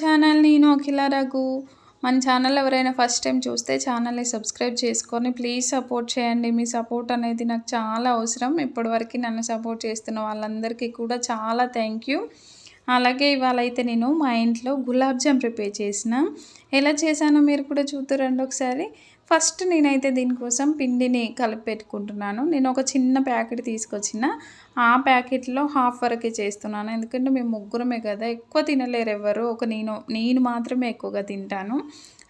Channel నేను అఖిల రఘు. మన channel ఎవరైనా ఫస్ట్ టైం చూస్తే ఛానల్ని సబ్స్క్రైబ్ చేసుకొని ప్లీజ్ సపోర్ట్ చేయండి. మీ సపోర్ట్ అనేది నాకు చాలా అవసరం. ఇప్పటివరకు నన్ను సపోర్ట్ చేస్తున్న వాళ్ళందరికీ కూడా చాలా థ్యాంక్ యూ అలాగే ఇవాళ అయితే నేను మా ఇంట్లో గులాబ్ జామ్ ప్రిపేర్ చేసిన. ఎలా చేశానో మీరు కూడా చూద్దురండి ఒకసారి. ఫస్ట్ నేనైతే దీనికోసం పిండిని కలిపి పెట్టుకుంటున్నాను నేను ఒక చిన్న ప్యాకెట్ తీసుకొచ్చిన. ఆ ప్యాకెట్లో హాఫ్ వరకే చేస్తున్నాను. ఎందుకంటే మేము ముగ్గురమే కదా ఎక్కువ తినలేరు ఎవరు. ఒక నేను నేను మాత్రమే ఎక్కువగా తింటాను.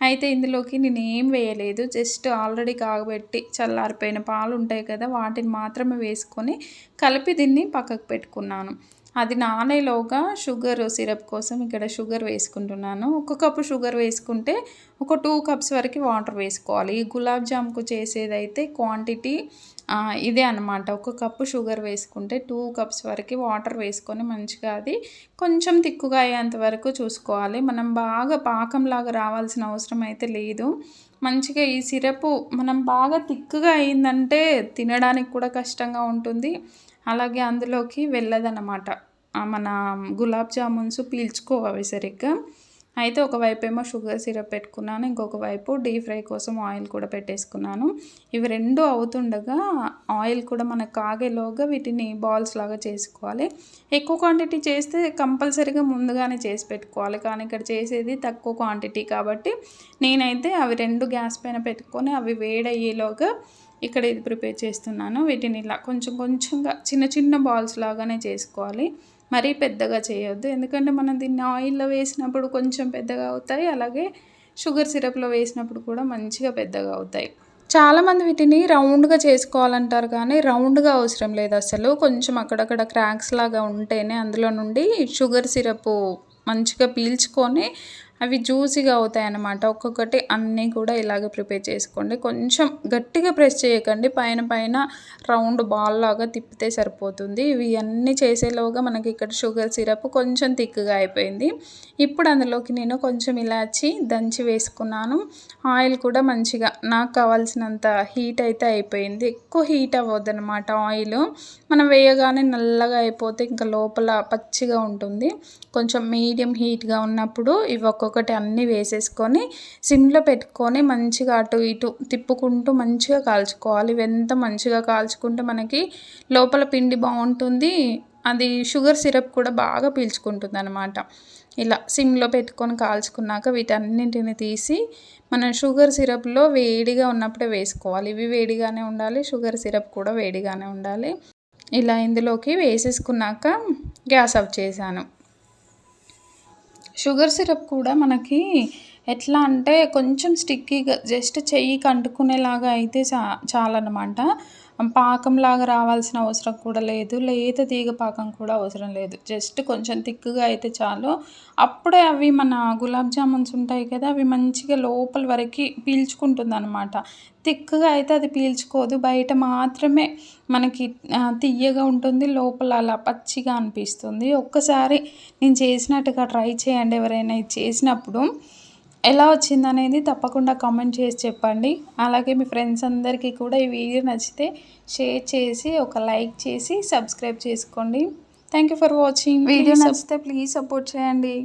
అయితే ఇందులోకి నేను ఏం వేయలేదు. జస్ట్ ఆల్రెడీ కాగబెట్టి చల్లారిపోయిన పాలు ఉంటాయి కదా వాటిని మాత్రమే వేసుకొని కలిపి దీన్ని పక్కకు పెట్టుకున్నాను. అది నానేలోగా షుగర్ సిరప్ కోసం ఇక్కడ షుగర్ వేసుకుంటున్నాను. ఒక కప్పు షుగర్ వేసుకుంటే ఒక టూ కప్స్ వరకు వాటర్ వేసుకోవాలి. ఈ గులాబ్ జామ్కు చేసేదైతే క్వాంటిటీ ఇదే అనమాట ఒక కప్పు షుగర్ వేసుకుంటే టూ కప్స్ వరకు వాటర్ వేసుకొని మంచిగా అది కొంచెం తిక్కుగా అయ్యేంత వరకు చూసుకోవాలి. మనం బాగా పాకంలాగా రావాల్సిన అవసరం అయితే లేదు. మంచిగా ఈ సిరప్ మనం బాగా తిక్కుగా అయిందంటే తినడానికి కూడా కష్టంగా ఉంటుంది. అలాగే అందులోకి వెళ్ళదన్నమాట. మన గులాబ్ జామున్స్ పీల్చుకోవాలి సరిగ్గా. అయితే ఒకవైపు ఏమో షుగర్ సిరప్ పెట్టుకున్నాను ఇంకొక వైపు డీప్ ఫ్రై కోసం ఆయిల్ కూడా పెట్టేసుకున్నాను. ఇవి రెండు అవుతుండగా ఆయిల్ కూడా మనకు కాగేలోగా వీటిని బాల్స్ లాగా చేసుకోవాలి. ఎక్కువ క్వాంటిటీ చేస్తే కంపల్సరీగా ముందుగానే చేసి పెట్టుకోవాలి. కానీ ఇక్కడ చేసేది తక్కువ క్వాంటిటీ కాబట్టి నేనైతే అవి రెండు గ్యాస్ పైన పెట్టుకొని అవి వేడయ్యేలోగా ఇక్కడ ఇది ప్రిపేర్ చేస్తున్నాను. వీటిని ఇలా కొంచెం కొంచెంగా చిన్న చిన్న బాల్స్ లాగానే చేసుకోవాలి. మరీ పెద్దగా చేయొద్దు. ఎందుకంటే మనం దీన్ని ఆయిల్లో వేసినప్పుడు కొంచెం పెద్దగా అవుతాయి. అలాగే షుగర్ సిరప్లో వేసినప్పుడు కూడా మంచిగా పెద్దగా అవుతాయి. చాలామంది వీటిని రౌండ్గా చేసుకోవాలంటారు కానీ రౌండ్గా అవసరం లేదు అసలు. కొంచెం అక్కడక్కడ క్రాక్స్ లాగా ఉంటేనే అందులో నుండి షుగర్ సిరప్ మంచిగా పీల్చుకొని అవి జ్యూసీగా అవుతాయి అన్నమాట ఒక్కొక్కటి అన్నీ కూడా ఇలాగే ప్రిపేర్ చేసుకోండి. కొంచెం గట్టిగా ప్రెస్ చేయకండి. పైన పైన రౌండ్ బాల్ లాగా తిప్పితే సరిపోతుంది. ఇవి అన్నీ చేసేలోగా మనకి ఇక్కడ షుగర్ సిరప్ కొంచెం థిక్గా అయిపోయింది. ఇప్పుడు అందులోకి నేను కొంచెం ఇలాచి దంచి వేసుకున్నాను. ఆయిల్ కూడా మంచిగా నాకు కావాల్సినంత హీట్ అయితే అయిపోయింది. ఎక్కువ హీట్ అవ్వద్దు అనమాట ఆయిల్. మనం వేయగానే నల్లగా అయిపోతే ఇంకా లోపల పచ్చిగా ఉంటుంది. కొంచెం మీడియం హీట్గా ఉన్నప్పుడు ఇవి ఒక్కొక్కటి అన్నీ వేసేసుకొని సిమ్లో పెట్టుకొని మంచిగా అటు ఇటు తిప్పుకుంటూ మంచిగా కాల్చుకోవాలి. ఇవి ఎంత మంచిగా కాల్చుకుంటే మనకి లోపల పిండి బాగుంటుంది. అది షుగర్ సిరప్ కూడా బాగా పీల్చుకుంటుంది అనమాట ఇలా సిమ్లో పెట్టుకొని కాల్చుకున్నాక వీటన్నింటిని తీసి మనం షుగర్ సిరప్లో వేడిగా ఉన్నప్పుడే వేసుకోవాలి. ఇవి వేడిగానే ఉండాలి షుగర్ సిరప్ కూడా వేడిగానే ఉండాలి. ఇలా ఇందులోకి వేసేసుకున్నాక గ్యాస్ ఆఫ్ చేశాను. షుగర్ సిరప్ కూడా మనకి ఎట్లా అంటే కొంచెం స్టిక్కీగా జస్ట్ చెయ్యికి అంటుకునేలాగా అయితే చా చాలన్నమాట. పాకంలాగా రావాల్సిన అవసరం కూడా లేదు. లేత తీగ పాకం కూడా అవసరం లేదు. జస్ట్ కొంచెం తిక్కుగా అయితే చాలు. అప్పుడే అవి మన గులాబ్ జామున్స్ ఉంటాయి కదా అవి మంచిగా లోపల వరకు పీల్చుకుంటుంది అనమాట తిక్కుగా అయితే అది పీల్చుకోదు. బయట మాత్రమే మనకి తియ్యగా ఉంటుంది లోపల అలా పచ్చిగా అనిపిస్తుంది. ఒక్కసారి నేను చేసినట్టుగా ట్రై చేయండి ఎవరైనా చేసినప్పుడు. ఎలా వచ్చింది అనేది తప్పకుండా కామెంట్ చేసి చెప్పండి. అలాగే మీ ఫ్రెండ్స్ అందరికీ కూడా ఈ వీడియో నచ్చితే షేర్ చేసి ఒక లైక్ చేసి సబ్స్క్రైబ్ చేసుకోండి. Thank you for watching video నచ్చితే ప్లీజ్ సపోర్ట్ చేయండి.